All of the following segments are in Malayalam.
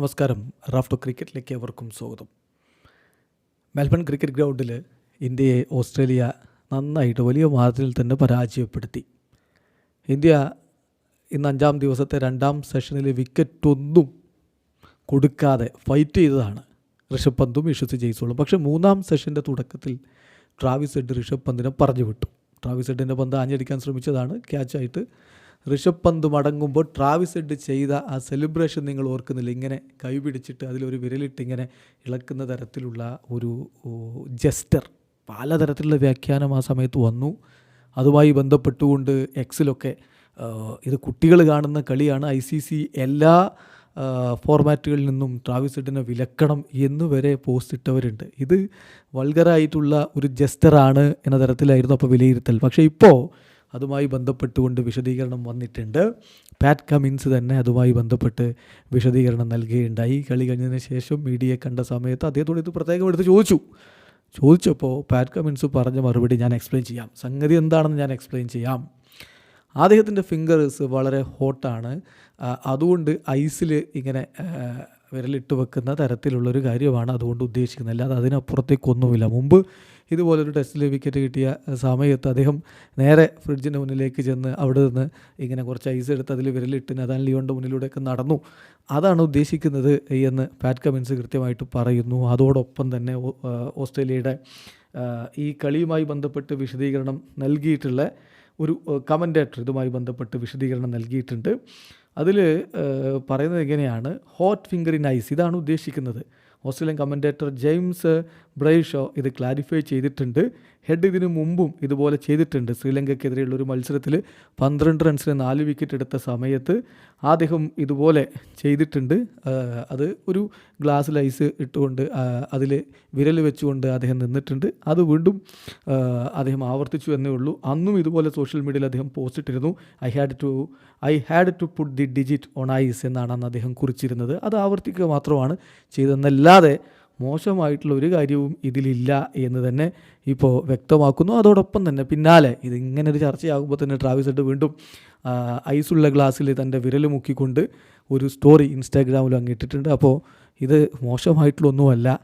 നമസ്കാരം. റാഫ്റ്റോ ക്രിക്കറ്റിലേക്ക് അവർക്കും സ്വാഗതം. മെൽബൺ ക്രിക്കറ്റ് ഗ്രൗണ്ടിൽ ഇന്ത്യയെ ഓസ്ട്രേലിയ നന്നായിട്ട് വലിയ മാർജിനിൽ തന്നെ പരാജയപ്പെടുത്തി. ഇന്ത്യ ഇന്ന് അഞ്ചാം ദിവസത്തെ രണ്ടാം സെഷനിൽ വിക്കറ്റൊന്നും കൊടുക്കാതെ ഫൈറ്റ് ചെയ്തതാണ് ഋഷഭ് പന്തും യശസ്വി ജയിച്ചോളും പക്ഷേ മൂന്നാം സെഷന്റെ തുടക്കത്തിൽ ട്രാവിസ് ഹെഡ് ഋഷഭ് പന്തിനെ പറഞ്ഞു വിട്ടു. ട്രാവിസ് ഹെഡിന്റെ പന്ത് ആഞ്ഞടിക്കാൻ ശ്രമിച്ചതാണ്. ക്യാച്ചായിട്ട് ഋഷഭ് പന്ത് മടങ്ങുമ്പോൾ ട്രാവിസ് ഹെഡ് ചെയ്ത ആ സെലിബ്രേഷൻ നിങ്ങൾ ഓർക്കുന്നില്ല. ഇങ്ങനെ കൈ പിടിച്ചിട്ട് അതിലൊരു വിരലിട്ട് ഇങ്ങനെ ഇളക്കുന്ന തരത്തിലുള്ള ഒരു ജസ്റ്റർ. പലതരത്തിലുള്ള വ്യാഖ്യാനം ആ സമയത്ത് വന്നു. അതുമായി ബന്ധപ്പെട്ടുകൊണ്ട് എക്സിലൊക്കെ ഇത് കുട്ടികൾ കാണുന്ന കളിയാണ്. ഐ സി സി എല്ലാ ഫോർമാറ്റുകളിൽ നിന്നും ട്രാവിസ് ഹെഡിനെ വിലക്കണം എന്ന് വരെ പോസ്റ്റ് ഇട്ടവരുണ്ട്. ഇത് വൾഗറായിട്ടുള്ള ഒരു ജസ്റ്ററാണ് എന്ന തരത്തിലായിരുന്നു അപ്പോൾ വിലയിരുത്തൽ. പക്ഷേ ഇപ്പോൾ അതുമായി ബന്ധപ്പെട്ടുകൊണ്ട് വിശദീകരണം വന്നിട്ടുണ്ട്. പാറ്റ് കമിൻസ് തന്നെ അതുമായി ബന്ധപ്പെട്ട് വിശദീകരണം നൽകുകയുണ്ടായി കളി കഴിഞ്ഞതിന് ശേഷം മീഡിയയെ കണ്ട സമയത്ത് അദ്ദേഹത്തോട് ഇത് പ്രത്യേകം എടുത്ത് ചോദിച്ചു. ചോദിച്ചപ്പോൾ പാറ്റ് കമിൻസ് പറഞ്ഞ മറുപടി ഞാൻ എക്സ്പ്ലെയിൻ ചെയ്യാം. സംഗതി എന്താണെന്ന് ഞാൻ എക്സ്പ്ലെയിൻ ചെയ്യാം. അദ്ദേഹത്തിന്റെ ഫിംഗേഴ്സ് വളരെ ഹോട്ടാണ് അതുകൊണ്ട് ഐസിൽ ഇങ്ങനെ വിരലിട്ട് വെക്കുന്ന തരത്തിലുള്ളൊരു കാര്യമാണ് അതുകൊണ്ട് ഉദ്ദേശിക്കുന്നത് അല്ലാതെ അതിനപ്പുറത്തേക്കൊന്നുമില്ല മുമ്പ് ഇതുപോലൊരു ടെസ്റ്റിൽ വിക്കറ്റ് കിട്ടിയ സമയത്ത് അദ്ദേഹം നേരെ ഫ്രിഡ്ജിന്റെ മുന്നിലേക്ക് ചെന്ന് അവിടെ നിന്ന് ഇങ്ങനെ കുറച്ച് ഐസ് എടുത്ത് അതിൽ വിരലിട്ട് നദാൻ ലിയോണിന്റെ മുന്നിലൂടെയൊക്കെ നടന്നു. അതാണ് ഉദ്ദേശിക്കുന്നത് എന്ന് പാറ്റ് കമിൻസ് കൃത്യമായിട്ട് പറയുന്നു. അതോടൊപ്പം തന്നെ ഓസ്ട്രേലിയയുടെ ഈ കളിയുമായി ബന്ധപ്പെട്ട് വിശദീകരണം നൽകിയിട്ടുള്ള ഒരു കമന്റേറ്റർ ഇതുമായി ബന്ധപ്പെട്ട് വിശദീകരണം നൽകിയിട്ടുണ്ട്. അതിൽ പറയുന്നത് എങ്ങനെയാണ്? ഹോട്ട് ഫിംഗർ ഇൻ ഐസ് ഇതാണ് ഉദ്ദേശിക്കുന്നത്. ഓസ്ട്രേലിയൻ കമന്റേറ്റർ ജെയിംസ് ബ്രൈഷോ ഇത് ക്ലാരിഫൈ ചെയ്തിട്ടുണ്ട്. ഹെഡ് ഇതിനു മുമ്പും ഇതുപോലെ ചെയ്തിട്ടുണ്ട്. ശ്രീലങ്കയ്ക്കെതിരെയുള്ള ഒരു മത്സരത്തിൽ പന്ത്രണ്ട് റൺസിന് നാല് വിക്കറ്റ് എടുത്ത സമയത്ത് അദ്ദേഹം ഇതുപോലെ ചെയ്തിട്ടുണ്ട്. അത് ഒരു ഗ്ലാസ് ലൈസ് ഇട്ടുകൊണ്ട് അതിൽ വിരൽ വെച്ചുകൊണ്ട് അദ്ദേഹം നിന്നിട്ടുണ്ട്. അത് വീണ്ടും അദ്ദേഹം ആവർത്തിച്ചു എന്നേ ഉള്ളൂ. അന്നും ഇതുപോലെ സോഷ്യൽ മീഡിയയിൽ അദ്ദേഹം പോസ്റ്റ് ഇട്ടിരുന്നു. I had to I had to put the digit on ice എന്നാണ് അന്ന് അദ്ദേഹം കുറിച്ചിരുന്നത്. അത് ആവർത്തിക്കുക മാത്രമാണ് ചെയ്തതെന്നല്ലാതെ മോശമായിട്ടുള്ള ഒരു കാര്യവും ഇതിലില്ല എന്ന് തന്നെ ഇപ്പോൾ വ്യക്തമാക്കുന്നു. അതോടൊപ്പം തന്നെ പിന്നാലെ ഇത് ഇങ്ങനെ ഒരു ചർച്ചയാകുമ്പോൾ തന്നെ ട്രാവിസ് ഹെഡ് വീണ്ടും ഐസുള്ള ഗ്ലാസ്സിൽ തന്റെ വിരൽ മുക്കിക്കൊണ്ട് ഒരു സ്റ്റോറി ഇൻസ്റ്റാഗ്രാമിൽ അങ്ങ് ഇട്ടിട്ടുണ്ട്. അപ്പോൾ ഇത് മോശമായിട്ടുള്ളൊന്നുമല്ല.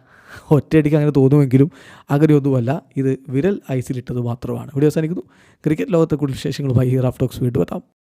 ഒറ്റയടിക്ക് അങ്ങനെ തോന്നുമെങ്കിലും അങ്ങനെയൊന്നുമല്ല. ഇത് വിരൽ ഐസിലിട്ടത് മാത്രമാണ്. ഇവിടെ അവസാനിക്കുന്നു. ക്രിക്കറ്റ് ലോകത്തെ കൂടുതൽ വിശേഷങ്ങളുമായി റാഫ് ടോക്സ് വീണ്ടും എത്താം.